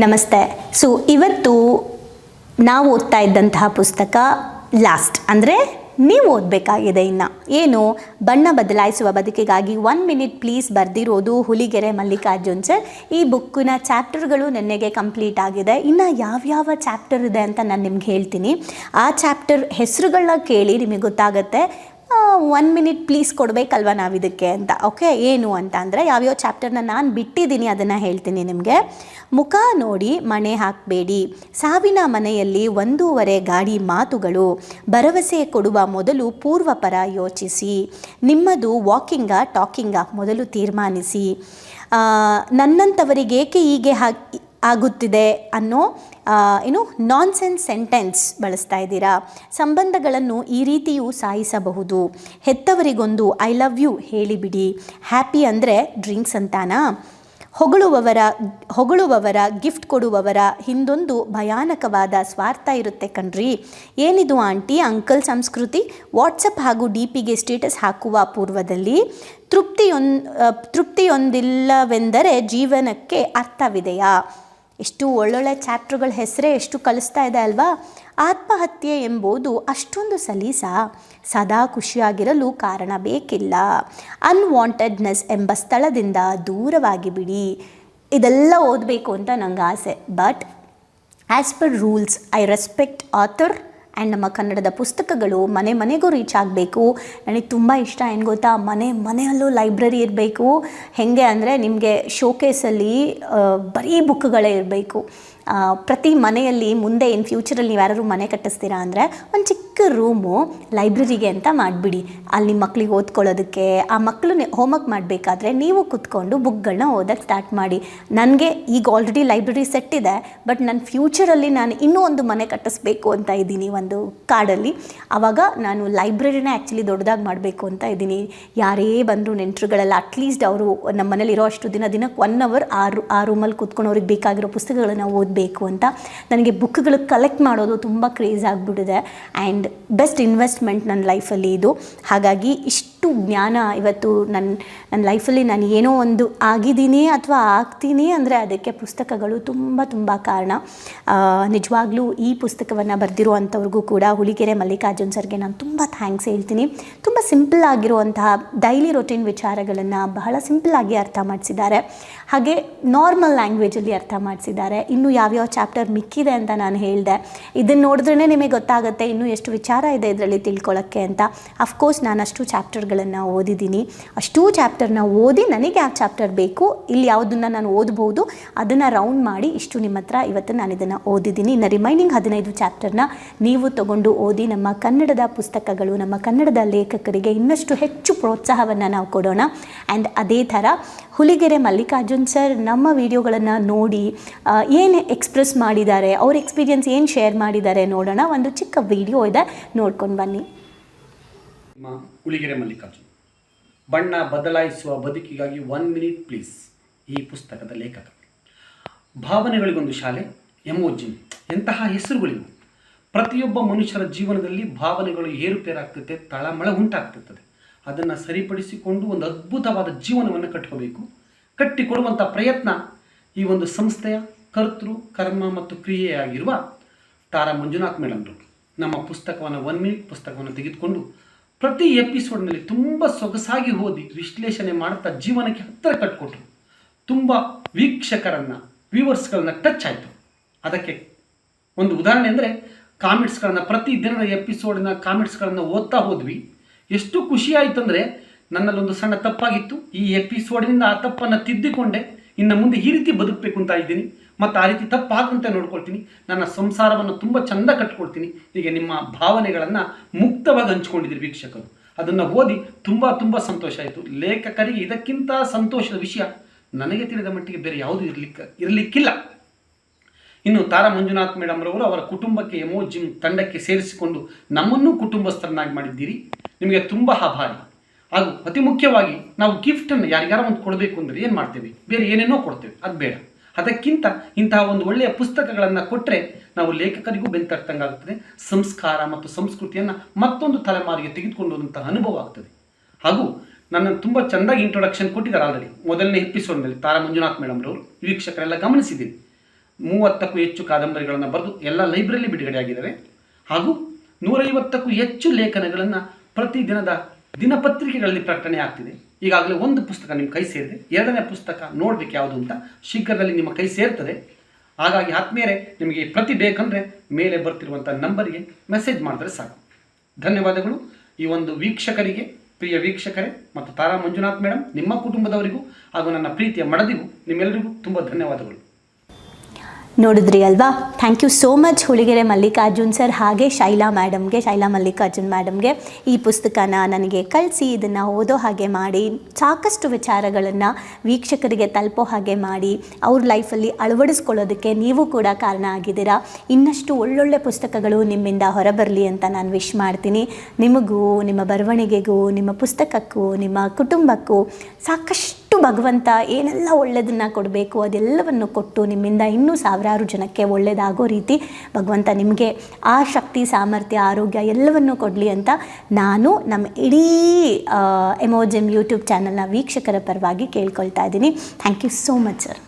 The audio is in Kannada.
ನಮಸ್ತೆ. ಸೊ, ಇವತ್ತು ನಾವು ಓದ್ತಾ ಇದ್ದಂತಹ ಪುಸ್ತಕ ಲಾಸ್ಟ್. ಅಂದರೆ ನೀವು ಓದಬೇಕಾಗಿದೆ ಇನ್ನು. ಏನು? ಬಣ್ಣ ಬದಲಾಯಿಸುವ ಬದುಕಿಗಾಗಿ ಒನ್ ಮಿನಿಟ್ ಪ್ಲೀಸ್ ಬರೆದಿರೋದು ಹುಲಿಗೆರೆ ಮಲ್ಲಿಕಾರ್ಜುನ್ ಸರ್. ಈ ಬುಕ್ಕಿನ ಚಾಪ್ಟರ್ಗಳು ನನಗೆ ಕಂಪ್ಲೀಟ್ ಆಗಿದೆ. ಇನ್ನು ಯಾವ್ಯಾವ ಚಾಪ್ಟರ್ ಇದೆ ಅಂತ ನಾನು ನಿಮ್ಗೆ ಹೇಳ್ತೀನಿ. ಆ ಚಾಪ್ಟರ್ ಹೆಸರುಗಳನ್ನ ಕೇಳಿ ನಿಮಗೆ ಗೊತ್ತಾಗುತ್ತೆ. ಒನ್ ಮಿನಿಟ್ ಪ್ಲೀಸ್ ಕೊಡಬೇಕಲ್ವ ನಾವು ಇದಕ್ಕೆ ಅಂತ. ಓಕೆ ಏನು ಅಂತ ಅಂದರೆ ಯಾವ್ಯಾವ ಚಾಪ್ಟರ್ನ ನಾನು ಬಿಟ್ಟಿದ್ದೀನಿ ಅದನ್ನು ಹೇಳ್ತೀನಿ ನಿಮಗೆ. ಮುಖ ನೋಡಿ ಮಣೆ ಹಾಕಬೇಡಿ. ಸಾವಿನ ಮನೆಯಲ್ಲಿ ಒಂದೂವರೆ ಗಾಡಿ ಮಾತುಗಳು. ಭರವಸೆ ಕೊಡುವ ಮೊದಲು ಪೂರ್ವಪರ ಯೋಚಿಸಿ. ನಿಮ್ಮದು ವಾಕಿಂಗ ಟಾಕಿಂಗಾ ಮೊದಲು ತೀರ್ಮಾನಿಸಿ. ನನ್ನಂಥವರಿಗೇಕೆ ಹೀಗೆ ಹಾಕಿ ಆಗುತ್ತಿದೆ ಅನ್ನೋ ಏನು ನಾನ್ ಸೆನ್ಸ್ ಸೆಂಟೆನ್ಸ್ ಬಳಸ್ತಾ ಇದ್ದೀರಾ? ಸಂಬಂಧಗಳನ್ನು ಈ ರೀತಿಯೂ ಸಾಯಿಸಬಹುದು. ಹೆತ್ತವರಿಗೊಂದು ಐ ಲವ್ ಯು ಹೇಳಿಬಿಡಿ. ಹ್ಯಾಪಿ ಅಂದರೆ ಡ್ರಿಂಕ್ಸ್ ಅಂತಾನಾ? ಹೊಗಳುವವರ ಹೊಗಳುವವರ ಗಿಫ್ಟ್ ಕೊಡುವವರ ಹಿಂದೊಂದು ಭಯಾನಕವಾದ ಸ್ವಾರ್ಥ ಇರುತ್ತೆ ಕಣ್ರಿ. ಏನಿದು ಆಂಟಿ, ಅಂಕಲ್ ಸಂಸ್ಕೃತಿ? ವಾಟ್ಸಪ್ ಹಾಗೂ ಡಿ ಪಿಗೆ ಸ್ಟೇಟಸ್ ಹಾಕುವ ಪೂರ್ವದಲ್ಲಿ ತೃಪ್ತಿಯೊಂದ್ ತೃಪ್ತಿಯೊಂದಿಲ್ಲವೆಂದರೆ ಜೀವನಕ್ಕೆ ಅರ್ಥವಿದೆಯಾ? ಎಷ್ಟು ಒಳ್ಳೊಳ್ಳೆ ಚಾಪ್ಟರ್ಗಳ ಹೆಸರೇ ಎಷ್ಟು ಕಲಿಸ್ತಾ ಇದೆ ಅಲ್ವಾ? ಆತ್ಮಹತ್ಯೆ ಎಂಬುದು ಅಷ್ಟೊಂದು ಸಲೀಸ ಸದಾ ಖುಷಿಯಾಗಿರಲು ಕಾರಣ ಬೇಕಿಲ್ಲ. ಅನ್ವಾಂಟೆಡ್ನೆಸ್ ಎಂಬ ಸ್ಥಳದಿಂದ ದೂರವಾಗಿ ಬಿಡಿ. ಇದೆಲ್ಲ ಓದಬೇಕು ಅಂತ ನಂಗೆ ಆಸೆ. But as per rules I respect author and ನಮ್ಮ ಕನ್ನಡದ ಪುಸ್ತಕಗಳು ಮನೆ ಮನೆಗೂ ರೀಚ್ ಆಗಬೇಕು. ನನಗೆ ತುಂಬ ಇಷ್ಟ, ಏನು ಗೊತ್ತಾ? ಮನೆ ಮನೆಯಲ್ಲೂ ಲೈಬ್ರರಿ ಇರಬೇಕು. ಹೇಗೆ ಅಂದರೆ ನಿಮಗೆ ಶೋಕೇಸಲ್ಲಿ ಬರೀ ಬುಕ್ಗಳೇ ಇರಬೇಕು. ಪ್ರತಿ ಮನೆಯಲ್ಲಿ ಮುಂದೆ ಇನ್ ಫ್ಯೂಚರಲ್ಲಿ ನೀವು ಯಾರು ಮನೆ ಕಟ್ಟಿಸ್ತೀರಾ ಅಂದರೆ ಒಂದು ಚಿಕ್ಕ ರೂಮು ಲೈಬ್ರರಿಗೆ ಅಂತ ಮಾಡಿಬಿಡಿ. ಅಲ್ಲಿ ನಿಮ್ಮ ಮಕ್ಳಿಗೆ ಓದ್ಕೊಳ್ಳೋದಕ್ಕೆ, ಆ ಮಕ್ಕಳು ಹೋಮ್ವರ್ಕ್ ಮಾಡಬೇಕಾದ್ರೆ ನೀವು ಕುತ್ಕೊಂಡು ಬುಕ್ಗಳನ್ನ ಓದೋಕ್ಕೆ ಸ್ಟಾರ್ಟ್ ಮಾಡಿ. ನನಗೆ ಈಗ ಆಲ್ರೆಡಿ ಲೈಬ್ರರಿ ಸೆಟ್ ಇದೆ ಬಟ್ ನನ್ನ ಫ್ಯೂಚರಲ್ಲಿ ನಾನು ಇನ್ನೂ ಒಂದು ಮನೆ ಕಟ್ಟಿಸ್ಬೇಕು ಅಂತ ಇದ್ದೀನಿ ಒಂದು ಕಾಡಲ್ಲಿ. ಆವಾಗ ನಾನು ಲೈಬ್ರರಿನ ಆ್ಯಕ್ಚುಲಿ ದೊಡ್ಡದಾಗಿ ಮಾಡಬೇಕು ಅಂತ ಇದ್ದೀನಿ. ಯಾರೇ ಬಂದರೂ ನೆಂಟರುಗಳೆಲ್ಲ ಅಟ್ಲೀಸ್ಟ್ ಅವರು ನಮ್ಮ ಮನೇಲಿರೋ ಅಷ್ಟು ದಿನ ದಿನಕ್ಕೆ ಒನ್ ಅವರ್ ಆ ಆ ರೂಮಲ್ಲಿ ಕೂತ್ಕೊಂಡು ಅವ್ರಿಗೆ ಬೇಕಾಗಿರೋ ಪುಸ್ತಕಗಳನ್ನ ಓದಬೇಕು. ಅಂತ. ನನಗೆ ಬುಕ್ಗಳು ಕಲೆಕ್ಟ್ ಮಾಡೋದು ತುಂಬ ಕ್ರೇಜ್ ಆಗಿಬಿಟ್ಟಿದೆ. ಆ್ಯಂಡ್ ಬೆಸ್ಟ್ ಇನ್ವೆಸ್ಟ್ಮೆಂಟ್ ನನ್ನ ಲೈಫಲ್ಲಿ ಇದು. ಹಾಗಾಗಿ ಇಷ್ಟು ಜ್ಞಾನ ಇವತ್ತು ನನ್ನ ನನ್ನ ಲೈಫಲ್ಲಿ ನಾನು ಏನೋ ಒಂದು ಆಗಿದ್ದೀನಿ ಅಥವಾ ಆಗ್ತೀನಿ ಅಂದರೆ ಅದಕ್ಕೆ ಪುಸ್ತಕಗಳು ತುಂಬ ತುಂಬ ಕಾರಣ. ನಿಜವಾಗ್ಲೂ ಈ ಪುಸ್ತಕವನ್ನು ಬರೆದಿರುವಂಥವ್ರಿಗೂ ಕೂಡ ಹುಲಿಕೆರೆ ಮಲ್ಲಿಕಾರ್ಜುನ್ ಸರ್ಗೆ ನಾನು ತುಂಬ ಥ್ಯಾಂಕ್ಸ್ ಹೇಳ್ತೀನಿ. ತುಂಬ ಸಿಂಪಲ್ ಆಗಿರುವಂತಹ ಡೈಲಿ ರೊಟೀನ್ ವಿಚಾರಗಳನ್ನು ಬಹಳ ಸಿಂಪಲ್ ಆಗಿ ಅರ್ಥ ಮಾಡಿಸಿದ್ದಾರೆ. ಹಾಗೆ ನಾರ್ಮಲ್ ಲ್ಯಾಂಗ್ವೇಜಲ್ಲಿ ಅರ್ಥ ಮಾಡಿಸಿದ್ದಾರೆ. ಇನ್ನು ಯಾವ್ಯಾವ ಚಾಪ್ಟರ್ ಮಿಕ್ಕಿದೆ ಅಂತ ನಾನು ಹೇಳಿದೆ. ಇದನ್ನು ನೋಡಿದ್ರೇ ನಿಮಗೆ ಗೊತ್ತಾಗುತ್ತೆ ಇನ್ನೂ ಎಷ್ಟು ವಿಚಾರ ಇದೆ ಇದರಲ್ಲಿ ತಿಳ್ಕೊಳ್ಳೋಕ್ಕೆ ಅಂತ. ಅಫ್ಕೋರ್ಸ್ ನಾನು ಅಷ್ಟು ಚಾಪ್ಟರ್ಗಳನ್ನು ಓದಿದ್ದೀನಿ. ಅಷ್ಟೂ ಚಾಪ್ಟರ್ನ ಓದಿ ನನಗೆ ಯಾವ ಚಾಪ್ಟರ್ ಬೇಕು. ಇಲ್ಲಿ ಯಾವುದನ್ನು ನಾನು ಓದ್ಬೋದು, ಅದನ್ನು ರೌಂಡ್ ಮಾಡಿ ಇಷ್ಟು ನಿಮ್ಮ ಹತ್ರ ಇವತ್ತು ನಾನು ಇದನ್ನು ಓದಿದ್ದೀನಿ. ಇನ್ನು ರಿಮೈನಿಂಗ್ ಹದಿನೈದು ಚಾಪ್ಟರ್ನ ನೀವು ತಗೊಂಡು ಓದಿ ನಮ್ಮ ಕನ್ನಡದ ಪುಸ್ತಕಗಳು, ನಮ್ಮ ಕನ್ನಡದ ಲೇಖಕರಿಗೆ ಇನ್ನಷ್ಟು ಹೆಚ್ಚು ಪ್ರೋತ್ಸಾಹವನ್ನು ನಾವು ಕೊಡೋಣ. ಆ್ಯಂಡ್ ಅದೇ ಥರ ಹುಲಿಗೆರೆ ಮಲ್ಲಿಕಾರ್ಜುನ್ ಸರ್ ನಮ್ಮ ವಿಡಿಯೋಗಳನ್ನು ನೋಡಿ ಏನು ಎಕ್ಸ್ಪ್ರೆಸ್ ಮಾಡಿದ್ದಾರೆ, ಅವ್ರ ಎಕ್ಸ್ಪೀರಿಯನ್ಸ್ ಏನು ಶೇರ್ ಮಾಡಿದ್ದಾರೆ ನೋಡೋಣ. ಒಂದು ಚಿಕ್ಕ ವಿಡಿಯೋ ಇದೆ, ನೋಡ್ಕೊಂಡು ಬನ್ನಿ. ಉಳಿಗೆರೆ ಮಲ್ಲಿಕಾರ್ಜುನ್. ಬಣ್ಣ ಬದಲಾಯಿಸುವ ಬದುಕಿಗಾಗಿ ಒನ್ ಮಿನಿಟ್ ಪ್ಲೀಸ್ ಈ ಪುಸ್ತಕದ ಲೇಖಕ. ಭಾವನೆಗಳಿಗೊಂದು ಶಾಲೆ, ಎಮೋಜಿನ್. ಎಂತಹ ಹೆಸರುಗಳಿವು? ಪ್ರತಿಯೊಬ್ಬ ಮನುಷ್ಯರ ಜೀವನದಲ್ಲಿ ಭಾವನೆಗಳು ಏರುಪೇರಾಗ್ತದೆ, ತಳಮಳ ಉಂಟಾಗ್ತಿರ್ತದೆ ಅದನ್ನು ಸರಿಪಡಿಸಿಕೊಂಡು ಒಂದು ಅದ್ಭುತವಾದ ಜೀವನವನ್ನು ಕಟ್ಕೋಬೇಕು. ಕಟ್ಟಿಕೊಡುವಂಥ ಪ್ರಯತ್ನ ಈ ಒಂದು ಸಂಸ್ಥೆಯ ಕರ್ತೃ, ಕರ್ಮ ಮತ್ತು ಕ್ರಿಯೆಯಾಗಿರುವ ತಾರಾ ಮಂಜುನಾಥ್ ಮೇಡಮ್ರು. ನಮ್ಮ ಪುಸ್ತಕವನ್ನು ಒನ್ ಮಿನಿಟ್ ಪುಸ್ತಕವನ್ನು ತೆಗೆದುಕೊಂಡು ಪ್ರತಿ ಎಪಿಸೋಡ್ನಲ್ಲಿ ತುಂಬ ಸೊಗಸಾಗಿ ಓದಿ ವಿಶ್ಲೇಷಣೆ ಮಾಡ್ತಾ ಜೀವನಕ್ಕೆ ಹತ್ತಿರ ಕಟ್ಕೊಟ್ರು. ತುಂಬ ವೀಕ್ಷಕರನ್ನು, ವ್ಯೂವರ್ಸ್ಗಳನ್ನ ಟಚ್ ಆಯಿತು. ಅದಕ್ಕೆ ಒಂದು ಉದಾಹರಣೆ ಅಂದರೆ ಕಾಮೆಂಟ್ಸ್ಗಳನ್ನು ಪ್ರತಿ ದಿನದ ಎಪಿಸೋಡಿನ ಕಾಮೆಂಟ್ಸ್ಗಳನ್ನು ಓದ್ತಾ ಹೋದ್ವಿ. ಎಷ್ಟು ಖುಷಿ ಆಯಿತು ಅಂದರೆ ನನ್ನಲ್ಲೊಂದು ಸಣ್ಣ ತಪ್ಪಾಗಿತ್ತು. ಈ ಎಪಿಸೋಡಿನಿಂದ ಆ ತಪ್ಪನ್ನು ತಿದ್ದಿಕೊಂಡೆ. ಇನ್ನು ಮುಂದೆ ಈ ರೀತಿ ಬದುಕಬೇಕು ಅಂತ ಇದ್ದೀನಿ. ಮತ್ತು ಆ ರೀತಿ ತಪ್ಪಾಗಂತೆ ನೋಡ್ಕೊಳ್ತೀನಿ. ನನ್ನ ಸಂಸಾರವನ್ನು ತುಂಬ ಚಂದ ಕಟ್ಕೊಳ್ತೀನಿ. ಹೀಗೆ ನಿಮ್ಮ ಭಾವನೆಗಳನ್ನು ಮುಕ್ತವಾಗಿ ಹಂಚ್ಕೊಂಡಿದ್ದೀರಿ ವೀಕ್ಷಕರು. ಅದನ್ನು ಓದಿ ತುಂಬ ತುಂಬ ಸಂತೋಷ ಆಯಿತು. ಲೇಖಕರಿಗೆ ಇದಕ್ಕಿಂತ ಸಂತೋಷದ ವಿಷಯ ನನಗೆ ತಿಳಿದ ಮಟ್ಟಿಗೆ ಬೇರೆ ಯಾವುದು ಇರಲಿಕ್ಕೆ, ಇರಲಿಕ್ಕಿಲ್ಲ. ಇನ್ನು ತಾರಾ ಮಂಜುನಾಥ್ ಮೇಡಮ್ ರವರು ಅವರ ಕುಟುಂಬಕ್ಕೆ ಎಮೋ ಜಿಮ್ ತಂಡಕ್ಕೆ ಸೇರಿಸಿಕೊಂಡು ನಮ್ಮನ್ನು ಕುಟುಂಬಸ್ಥರನ್ನಾಗಿ ಮಾಡಿದ್ದೀರಿ. ನಿಮಗೆ ತುಂಬ ಆಭಾರಿ. ಹಾಗೂ ಅತಿ ಮುಖ್ಯವಾಗಿ ನಾವು ಗಿಫ್ಟನ್ನು ಯಾರಿಗಾರ ಒಂದು ಕೊಡಬೇಕು ಅಂದರೆ ಏನು ಮಾಡ್ತೇವೆ? ಬೇರೆ ಏನೇನೋ ಕೊಡ್ತೇವೆ. ಅದು ಬೇಡ. ಅದಕ್ಕಿಂತ ಇಂತಹ ಒಂದು ಒಳ್ಳೆಯ ಪುಸ್ತಕಗಳನ್ನು ಕೊಟ್ಟರೆ ನಾವು ಲೇಖಕರಿಗೂ ಬೆಂತರ್ತಂಗಾಗುತ್ತದೆ ಸಂಸ್ಕಾರ ಮತ್ತು ಸಂಸ್ಕೃತಿಯನ್ನು ಮತ್ತೊಂದು ತಲೆಮಾರಿಗೆ ತೆಗೆದುಕೊಂಡಂತಹ ಅನುಭವ ಆಗ್ತದೆ. ಹಾಗೂ ನನ್ನ ತುಂಬ ಚೆಂದಾಗಿ ಇಂಟ್ರೊಡಕ್ಷನ್ ಕೊಟ್ಟಿದ್ದಾರೆ ಆಲ್ರೆಡಿ ಮೊದಲನೇ ಎಪಿಸೋಡ್ನಲ್ಲಿ ತಾರಾ ಮಂಜುನಾಥ್ ಮೇಡಮ್ರವರು ವೀಕ್ಷಕರೆಲ್ಲ ಗಮನಿಸಿದ್ದೀನಿ ಮೂವತ್ತಕ್ಕೂ ಹೆಚ್ಚು ಕಾದಂಬರಿಗಳನ್ನು ಬರೆದು ಎಲ್ಲ ಲೈಬ್ರರಿಯಲ್ಲಿ ಬಿಡುಗಡೆಯಾಗಿದ್ದಾವೆ ಹಾಗೂ ನೂರೈವತ್ತಕ್ಕೂ ಹೆಚ್ಚು ಲೇಖನಗಳನ್ನು ಪ್ರತಿದಿನದ ದಿನಪತ್ರಿಕೆಗಳಲ್ಲಿ ಪ್ರಕಟಣೆ ಆಗ್ತಿದೆ. ಈಗಾಗಲೇ ಒಂದು ಪುಸ್ತಕ ನಿಮ್ಮ ಕೈ ಸೇರಿದೆ. ಎರಡನೇ ಪುಸ್ತಕ ನೋಡಬೇಕು ಯಾವುದು ಅಂತ. ಶೀಘ್ರದಲ್ಲಿ ನಿಮ್ಮ ಕೈ ಸೇರ್ತದೆ. ಹಾಗಾಗಿ ಆತ್ಮೀಯರೇ ನಿಮಗೆ ಪ್ರತಿ ಬೇಕಂದರೆ ಮೇಲೆ ಬರ್ತಿರುವಂಥ ನಂಬರಿಗೆ ಮೆಸೇಜ್ ಮಾಡಿದ್ರೆ ಸಾಕು. ಧನ್ಯವಾದಗಳು. ಈ ಒಂದು ವೀಕ್ಷಕರಿಗೆ, ಪ್ರಿಯ ವೀಕ್ಷಕರೇ ಮತ್ತು ತಾರಾ ಮಂಜುನಾಥ್ ಮೇಡಮ್ ನಿಮ್ಮ ಕುಟುಂಬದವರಿಗೂ ಹಾಗೂ ನನ್ನ ಪ್ರೀತಿಯ ಮಡದಿಗೂ ನಿಮ್ಮೆಲ್ಲರಿಗೂ ತುಂಬ ಧನ್ಯವಾದಗಳು. ನೋಡಿದ್ರಿ ಅಲ್ವಾ? Thank you so much Huligere Mallikarjun sir ಹಾಗೆ ಶೈಲಾ ಮ್ಯಾಡಮ್ಗೆ ಶೈಲಾ ಮಲ್ಲಿಕಾರ್ಜುನ್ ಮೇಡಮ್ಗೆ ಈ ಪುಸ್ತಕನ ನನಗೆ ಕಳಿಸಿ, ಇದನ್ನು ಓದೋ ಹಾಗೆ ಮಾಡಿ, ಸಾಕಷ್ಟು ವಿಚಾರಗಳನ್ನು ವೀಕ್ಷಕರಿಗೆ ತಲುಪೋ ಹಾಗೆ ಮಾಡಿ, ಅವ್ರ ಲೈಫಲ್ಲಿ ಅಳವಡಿಸ್ಕೊಳ್ಳೋದಕ್ಕೆ ನೀವು ಕೂಡ ಕಾರಣ ಆಗಿದ್ದೀರಾ? ಇನ್ನಷ್ಟು ಒಳ್ಳೊಳ್ಳೆ ಪುಸ್ತಕಗಳು ನಿಮ್ಮಿಂದ ಹೊರಬರಲಿ ಅಂತ ನಾನು ವಿಶ್ ಮಾಡ್ತೀನಿ. ನಿಮಗೂ, ನಿಮ್ಮ ಬರವಣಿಗೆಗೂ, ನಿಮ್ಮ ಪುಸ್ತಕಕ್ಕೂ, ನಿಮ್ಮ ಕುಟುಂಬಕ್ಕೂ ಸಾಕಷ್ಟು ಭಗವಂತ ಏನೆಲ್ಲ ಒಳ್ಳೆಯದನ್ನು ಕೊಡಬೇಕು, ಅದೆಲ್ಲವನ್ನು ಕೊಟ್ಟು ನಿಮ್ಮಿಂದ ಇನ್ನೂ ಸಾವಿರಾರು ಜನಕ್ಕೆ ಒಳ್ಳೆಯದಾಗೋ ರೀತಿ ಭಗವಂತ ನಿಮಗೆ ಆ ಶಕ್ತಿ, ಸಾಮರ್ಥ್ಯ, ಆರೋಗ್ಯ ಎಲ್ಲವನ್ನು ಕೊಡಲಿ ಅಂತ ನಾನು ನಮ್ಮ ಇಡೀ ಎಮೋಜಿಮ್ ಯೂಟ್ಯೂಬ್ ಚಾನಲ್ನ ವೀಕ್ಷಕರ ಪರವಾಗಿ ಕೇಳ್ಕೊಳ್ತಾ ಇದ್ದೀನಿ. Thank you so much sir